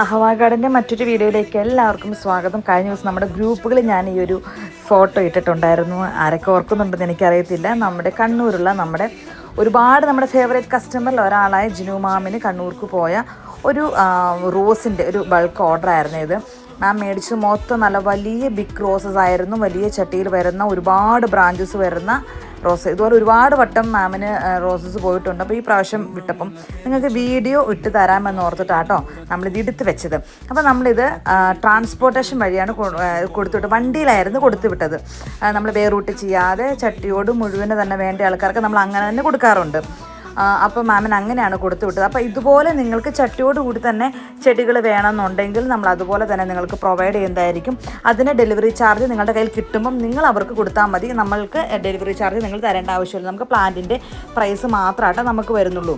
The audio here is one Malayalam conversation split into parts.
അഹവാ ഗാർഡന്റെ മറ്റൊരു വീഡിയോയിലേക്ക് എല്ലാവർക്കും സ്വാഗതം. കഴിഞ്ഞ ദിവസം നമ്മുടെ ഗ്രൂപ്പുകളിൽ ഞാൻ ഈ ഒരു ഫോട്ടോ ഇട്ടിട്ടുണ്ടായിരുന്നു. ആരൊക്കെ ഓർക്കുന്നുണ്ടെന്ന് എനിക്കറിയത്തില്ല. നമ്മുടെ കണ്ണൂരുള്ള നമ്മുടെ ഒരുപാട് നമ്മുടെ ഫേവറേറ്റ് കസ്റ്റമറിൽ ഒരാളായ ജിനു മാമിന് കണ്ണൂർക്ക് പോയ ഒരു റോസിന്റെ ഒരു ബൾക്ക് ഓർഡർ ആയിരുന്നു ഇത്. മാം മേടിച്ച് മൊത്തം നല്ല വലിയ ബിഗ് റോസസ് ആയിരുന്നു. വലിയ ചട്ടിയിൽ വരുന്ന ഒരുപാട് ബ്രാഞ്ചസ് വരുന്ന റോസ്. ഇതുപോലെ ഒരുപാട് വട്ടം മാമിന് റോസസ് പോയിട്ടുണ്ട്. അപ്പോൾ ഈ പ്രാവശ്യം വിട്ടപ്പം നിങ്ങൾക്ക് വീഡിയോ ഇട്ട് തരാമെന്ന് ഓർത്തിട്ടാട്ടോ നമ്മളിത് എടുത്ത് വെച്ചത്. അപ്പോൾ നമ്മളിത് ട്രാൻസ്പോർട്ടേഷൻ വഴിയാണ് കൊടുത്തുവിട്ട് വണ്ടിയിലായിരുന്നു കൊടുത്തു വിട്ടത് നമ്മൾ വേറൂട്ട് ചെയ്യാതെ ചട്ടിയോട് മുഴുവൻ തന്നെ വേണ്ട ആൾക്കാർക്ക് നമ്മൾ അങ്ങനെ തന്നെ കൊടുക്കാറുണ്ട്. അപ്പോൾ മാമിന് അങ്ങനെയാണ് കൊടുത്തു വിട്ടത്. അപ്പോൾ ഇതുപോലെ നിങ്ങൾക്ക് ചട്ടിയോട് കൂടി തന്നെ ചെടികൾ വേണമെന്നുണ്ടെങ്കിൽ നമ്മൾ അതുപോലെ തന്നെ നിങ്ങൾക്ക് പ്രൊവൈഡ് ചെയ്യുന്നതായിരിക്കും. അതിന് ഡെലിവറി ചാർജ് നിങ്ങളുടെ കയ്യിൽ കിട്ടുമ്പം നിങ്ങൾ അവർക്ക് കൊടുത്താൽ മതി. നമ്മൾക്ക് ഡെലിവറി ചാർജ് നിങ്ങൾ തരേണ്ട ആവശ്യമില്ല. നമുക്ക് പ്ലാന്റിന്റെ പ്രൈസ് മാത്രമായിട്ട് നമുക്ക് വരുന്നുള്ളൂ.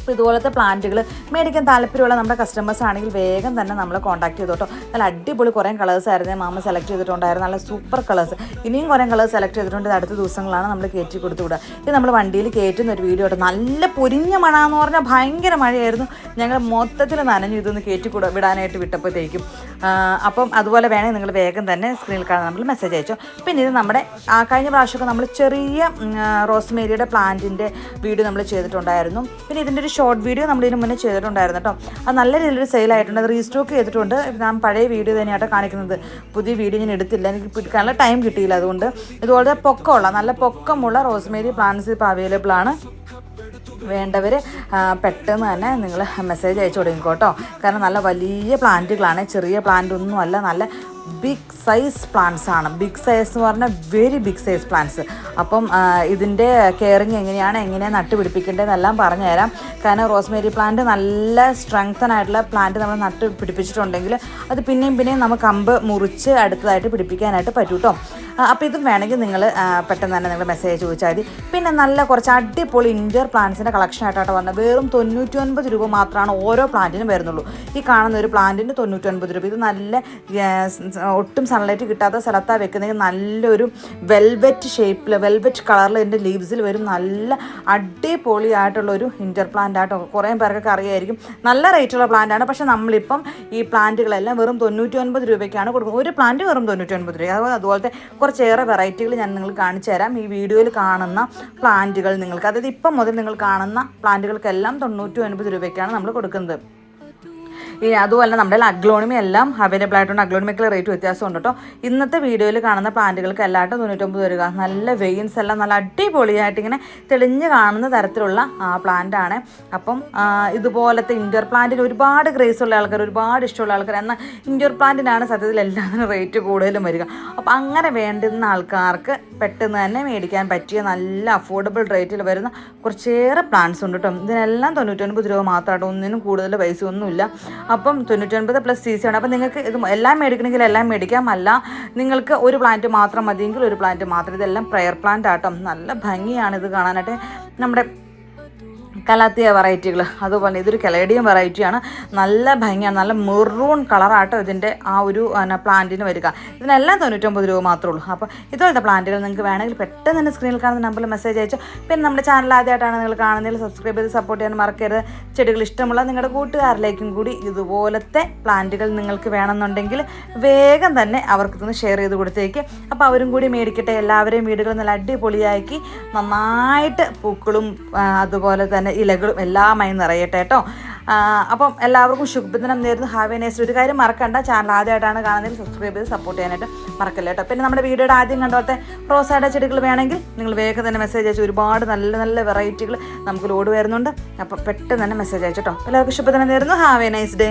അപ്പോൾ ഇതുപോലത്തെ പ്ലാന്റുകൾ മേടിക്കാൻ താല്പര്യമുള്ള നമ്മുടെ കസ്റ്റമേഴ്സ് ആണെങ്കിൽ വേഗം തന്നെ നമ്മൾ കോൺടാക്ട് ചെയ്തോട്ടോ നല്ല അടിപൊളി കുറേ കളേഴ്സ് ആയിരുന്നു. മാമ സെലക്ട് ചെയ്തിട്ടുണ്ടായിരുന്നു. നല്ല സൂപ്പർ കളേഴ്സ് ഇനിയും കുറേ കളേഴ്സ് സെലക്ട് ചെയ്തിട്ടുണ്ട്. അടുത്ത ദിവസങ്ങളാണ് നമ്മൾ കയറ്റി കൊടുത്തു വിടുക. ഇത് നമ്മൾ വണ്ടിയിൽ കയറ്റുന്ന ഒരു വീഡിയോ കേട്ടോ നല്ല പൊരിഞ്ഞ മഴ എന്ന് പറഞ്ഞാൽ ഭയങ്കര മഴയായിരുന്നു. ഞങ്ങൾ മൊത്തത്തിൽ നനഞ്ഞു ഇതൊന്ന് കയറ്റി വിടാനായിട്ട് വിട്ടപ്പോഴത്തേക്കും. അപ്പം അതുപോലെ വേണമെങ്കിൽ നിങ്ങൾ വേഗം തന്നെ സ്ക്രീനിൽ കാണാൻ നമ്മൾ മെസ്സേജ് അയച്ചു. പിന്നെ ഇത് നമ്മുടെ ആ കഴിഞ്ഞ പ്രാവശ്യമൊക്കെ നമ്മൾ ചെറിയ റോസ്മേരിയുടെ പ്ലാന്റിന്റെ വീഡിയോ നമ്മൾ ചെയ്തിട്ടുണ്ടായിരുന്നു. പിന്നെ ഇതിന്റെ ഒരു ഷോർട്ട് വീഡിയോ നമ്മൾ ഇതിന് മുന്നേ ചെയ്തിട്ടുണ്ടായിരുന്നു കേട്ടോ. അത് നല്ല രീതിയിൽ സെയിൽ ആയിട്ടുണ്ട്. അത് റീസ്റ്റോക്ക് ചെയ്തിട്ടുണ്ട്. ഞാൻ പഴയ വീഡിയോ തന്നെയായിട്ട് കാണിക്കുന്നത്. പുതിയ വീഡിയോ ഞാൻ എടുത്തില്ല. എനിക്ക് പിടിക്കാനുള്ള ടൈം കിട്ടിയില്ല അതുകൊണ്ട്. ഇതുപോലെ പൊക്കമുള്ള നല്ല പൊക്കമുള്ള റോസ്മേരി പ്ലാന്റ്സ് ഇപ്പോൾ അവൈലബിൾ ആണ്. വേണ്ടവർ പെട്ടെന്ന് തന്നെ നിങ്ങൾ മെസ്സേജ് അയച്ചു തുടങ്ങിക്കോട്ടോ കാരണം നല്ല വലിയ പ്ലാന്റുകളാണ് ചെറിയ പ്ലാന്റ് ഒന്നും അല്ല നല്ല ബിഗ് സൈസ് പ്ലാന്റ്സ് ആണ്. ബിഗ് സൈസ് എന്ന് പറഞ്ഞാൽ വെരി ബിഗ് സൈസ് പ്ലാന്റ്സ് അപ്പം ഇതിന്റെ കെയറിങ് എങ്ങനെയാണ് എങ്ങനെയാണ് നട്ടുപിടിപ്പിക്കേണ്ടതെന്നെല്ലാം പറഞ്ഞുതരാം. കാരണം റോസ്മേരി പ്ലാന്റ് നല്ല സ്ട്രെങ്തൻ ആയിട്ടുള്ള പ്ലാന്റ് നമ്മൾ നട്ട് പിടിപ്പിച്ചിട്ടുണ്ടെങ്കിൽ അത് പിന്നെയും പിന്നെയും നമുക്ക് അമ്പ് മുറിച്ച് അടുത്തതായിട്ട് പിടിപ്പിക്കാനായിട്ട് പറ്റും കേട്ടോ അപ്പോൾ ഇതും വേണമെങ്കിൽ നിങ്ങൾ പെട്ടെന്ന് തന്നെ നിങ്ങൾ മെസ്സേജ് ചോദിച്ചാൽ മതി. പിന്നെ നല്ല കുറച്ച് അടിപൊളി ഇൻഡോർ പ്ലാന്റ്സിന്റെ കളക്ഷൻ ആയിട്ടാണ് വന്നത് വെറും തൊണ്ണൂറ്റി ഒൻപത് രൂപ മാത്രമാണ് ഓരോ പ്ലാന്റിനും വരുന്നുള്ളൂ. ഈ കാണുന്ന ഒരു പ്ലാന്റിന് തൊണ്ണൂറ്റി ഒൻപത് രൂപ. ഇത് നല്ല ഒട്ടും സൺലൈറ്റ് കിട്ടാത്ത സ്ഥലത്താണ് വെക്കുന്നതെങ്കിൽ നല്ലൊരു വെൽവെറ്റ് ഷേപ്പിൽ വെൽവെറ്റ് കളറിൽ എന്റെ ലീവ്സിൽ വരും. നല്ല അടിപൊളിയായിട്ടുള്ള ഒരു ഇൻഡോർ പ്ലാന്റ് ആട്ടോ. കുറേ പേർക്കൊക്കെ അറിയായിരിക്കും. നല്ല റേറ്റുള്ള പ്ലാന്റ് ആണ്. പക്ഷേ നമ്മളിപ്പം ഈ പ്ലാന്റുകളെല്ലാം വെറും തൊണ്ണൂറ്റി ഒൻപത് രൂപയ്ക്കാണ് കൊടുക്കുന്നത്. ഒരു പ്ലാന്റ് വെറും തൊണ്ണൂറ്റി ഒൻപത് രൂപ. അതുപോലെ അതുപോലത്തെ കുറച്ചേറെ വെറൈറ്റികൾ ഞാൻ നിങ്ങൾക്ക് കാണിച്ചു തരാം. ഈ വീഡിയോയിൽ കാണുന്ന പ്ലാന്റുകൾ നിങ്ങൾക്ക്. അതായത് ഇപ്പം മുതൽ നിങ്ങൾ കാണുന്ന പ്ലാന്റുകൾക്കെല്ലാം തൊണ്ണൂറ്റി ഒൻപത് രൂപയ്ക്കാണ് നമ്മൾ കൊടുക്കുന്നത്. ഈ അതുപോലെ നമ്മുടെ അഗ്ലോണിമി എല്ലാം അവൈലബിൾ ആയിട്ടുണ്ട്. അഗ്ലോണിമിക്കുള്ള റേറ്റ് വ്യത്യാസമുണ്ട് കേട്ടോ. ഇന്നത്തെ വീഡിയോയിൽ കാണുന്ന പ്ലാന്റുകൾക്ക് എല്ലാട്ടും തൊണ്ണൂറ്റൊമ്പത് വരിക. നല്ല വെയിൻസ് എല്ലാം നല്ല അടിപൊളിയായിട്ട് ഇങ്ങനെ തെളിഞ്ഞു കാണുന്ന തരത്തിലുള്ള പ്ലാന്റ് ആണ്. അപ്പം ഇതുപോലത്തെ ഇൻഡോർ പ്ലാന്റിന് ഒരുപാട് ക്രേസ് ഉള്ള ആൾക്കാർ ഒരുപാട് ഇഷ്ടമുള്ള ആൾക്കാർ എന്നാൽ ഇൻഡോർ പ്ലാന്റിനാണ് സത്യത്തിൽ എല്ലാത്തിനും റേറ്റ് കൂടുതലും വരിക. അപ്പം അങ്ങനെ വേണ്ടുന്ന ആൾക്കാർക്ക് പെട്ടെന്ന് തന്നെ മേടിക്കാൻ പറ്റിയ നല്ല അഫോർഡബിൾ റേറ്റിൽ വരുന്ന കുറച്ചേറെ പ്ലാന്റ്സ് ഉണ്ട് കേട്ടോ. ഇതിനെല്ലാം തൊണ്ണൂറ്റൊൻപത് രൂപ മാത്രമായിട്ട് ഒന്നിനും കൂടുതൽ പൈസ ഒന്നുമില്ല. അപ്പം തൊണ്ണൂറ്റൊൻപത് പ്ലസ് സി സി ആണ്. അപ്പം നിങ്ങൾക്ക് ഇത് എല്ലാം മേടിക്കണമെങ്കിൽ എല്ലാം മേടിക്കാം അല്ല നിങ്ങൾക്ക് ഒരു പ്ലാന്റ് മാത്രം മതിയെങ്കിൽ ഒരു പ്ലാന്റ് മാത്രം. ഇതെല്ലാം പ്രയർ പ്ലാന്റ് ആട്ടോ. നല്ല ഭംഗിയാണ് ഇത് കാണാനായിട്ട്. നമ്മുടെ കലാത്തിയ വെറൈറ്റികൾ അതുപോലെ ഇതൊരു കലേഡിയം വെറൈറ്റിയാണ്. നല്ല ഭംഗിയാണ്. നല്ല മെറൂൺ കളറാട്ടോ ഇതിന്റെ ആ ഒരു പ്ലാന്റിന് വരിക. ഇതിനെല്ലാം തൊണ്ണൂറ്റൊമ്പത് രൂപ മാത്രമേ ഉള്ളൂ. അപ്പോൾ ഇതുപോലത്തെ പ്ലാന്റുകൾ നിങ്ങൾക്ക് വേണമെങ്കിൽ പെട്ടെന്ന് തന്നെ സ്ക്രീനിൽ കാണുന്ന നമ്പറിൽ മെസ്സേജ് അയച്ചു. പിന്നെ നമ്മുടെ ചാനൽ ആദ്യമായിട്ടാണ് നിങ്ങൾ കാണുന്നതിൽ സബ്സ്ക്രൈബ് ചെയ്ത് സപ്പോർട്ട് ചെയ്യാൻ മറക്കരുത്. ചെടികൾ ഇഷ്ടമുള്ള നിങ്ങളുടെ കൂട്ടുകാരിലേക്കും കൂടി ഇതുപോലത്തെ പ്ലാന്റുകൾ നിങ്ങൾക്ക് വേണമെന്നുണ്ടെങ്കിൽ വേഗം തന്നെ അവർക്ക് ഇതൊന്ന് ഷെയർ ചെയ്ത് കൊടുത്തേക്ക്. അപ്പോൾ അവരും കൂടി മേടിക്കട്ടെ. എല്ലാവരെയും വീടുകൾ നല്ല അടിപൊളിയാക്കി നന്നായിട്ട് പൂക്കളും അതുപോലെ തന്നെ ഇലകളും എല്ലാമായി നിറയട്ടെ കേട്ടോ. അപ്പം എല്ലാവർക്കും ശുഭദിനം നേരുന്നു. ഹാവ് എ ഒരു കാര്യം മറക്കണ്ട. ചാനൽ ആദ്യമായിട്ടാണ് കാണുന്നതിൽ സബ്സ്ക്രൈബ് ചെയ്ത് സപ്പോർട്ട് ചെയ്യാനായിട്ട് മറക്കല്ല കേട്ടോ. പിന്നെ നമ്മുടെ വീഡിയോയുടെ ആദ്യം കണ്ടോത്തെ റോസായുടെ ചെടികൾ വേണമെങ്കിൽ നിങ്ങൾ വേഗം തന്നെ മെസ്സേജ് അയച്ചു ഒരുപാട് നല്ല നല്ല വെറൈറ്റികൾ നമുക്ക് ലോഡ് വരുന്നുണ്ട്. അപ്പോൾ പെട്ടെന്ന് തന്നെ മെസ്സേജ് അയച്ചു കേട്ടോ. എല്ലാവർക്കും ശുഭദിനം നേരുന്നു. Have a nice day.